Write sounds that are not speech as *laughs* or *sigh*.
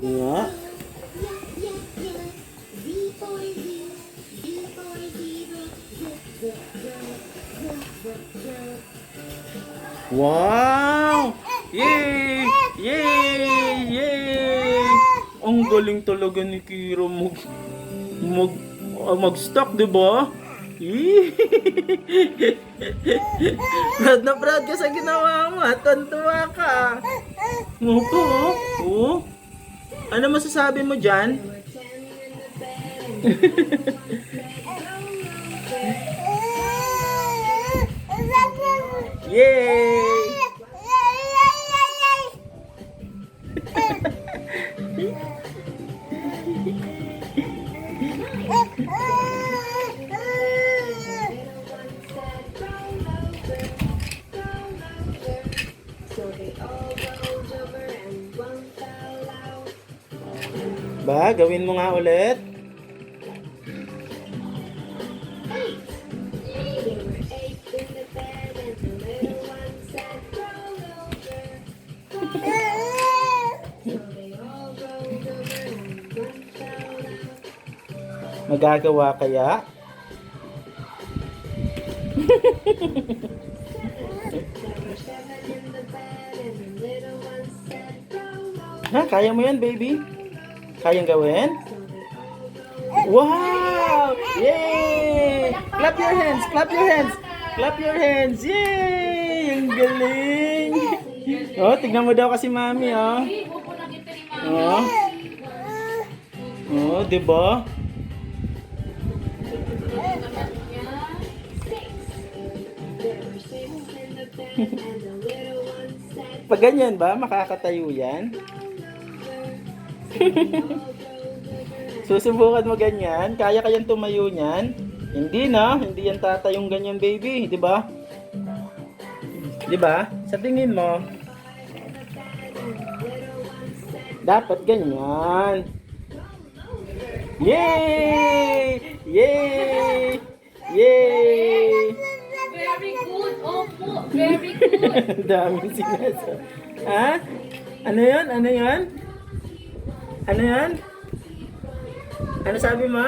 Nga. Wow! Yay! Yay! Yay! Ang galing talaga ni Kira mag mag ah, mag-stock, 'di ba? *laughs* Proud na proud ka sa ginawa mo. Tantuwa ka. Opo, oh. Ano masasabi mo dyan? Yay! *laughs* Ba, gawin mo nga ulit. Magagawa kaya? *laughs* Ha? Kaya mo yan, baby? Kayang gawin? Wow! Yay! Clap your hands! Clap your hands! Clap your hands! Yay! Ang galing! Oh, tignan mo daw kasi mami, oh. Oh. Oh, 'di ba? *laughs* Pag ganyan ba, makakatayo yan? *laughs* Susubukan mo ganyan? Kaya kayang tumayo niyan? Hindi na, hindi yan tatayong ganyan baby, di ba? Di ba? Sa tingin mo, dapat ganyan. Yay! Yay! Yay! Very good, opo. Very good. *laughs* Daming sinasabi. Ha? Ano yan? Ano yan? Ano yan? Ano sabi mo?